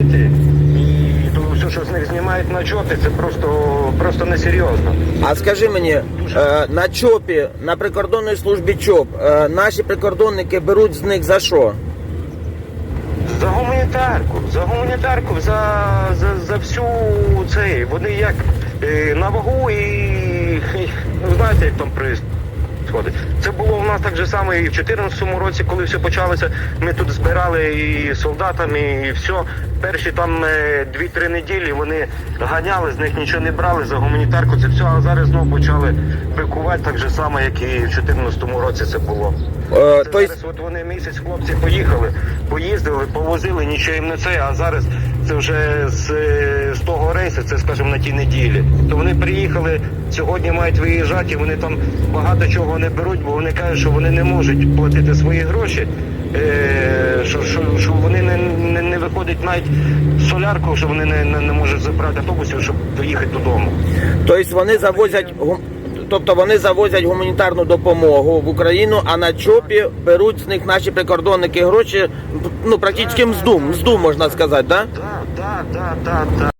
І то все, що з них знімають на чоти, це просто, просто несерйозно. А скажи мені, е, на ЧОПі, на прикордонній службі ЧОП, е, наші прикордонники беруть з них за що? За гуманітарку, за гуманітарку, за, за, за всю цей. Вони як е, на вагу і, і ну, знаєте, як там происходить. Це було у нас так же само і в 2014 році, коли все почалося. Ми тут збирали і солдатами, і все. Перші там е, 2-3 неділі вони ганяли, з них нічого не брали за гуманітарку. Це все, а зараз знову почали бикувати так же само, як і в 2014 році це було. Е, Це то зараз от вони місяць хлопці поїхали, поїздили, повозили, нічого їм не це, а зараз це вже з, е, рейсу, це скажімо на тій неділі. То вони приїхали, сьогодні мають виїжджати, і вони там багато чого не беруть, бо вони кажуть, що вони не можуть платити свої гроші. Е, що, що, що вони не, не, не виходять навіть солярку, що вони не, не, не можуть забрати автобусів, щоб доїхати додому. Тобто вони завозять Тобто вони завозять гуманітарну допомогу в Україну, а на ЧОПі беруть з них наші прикордонники гроші, ну практично мзду, мзду можна сказати? Так, так, так, так, так.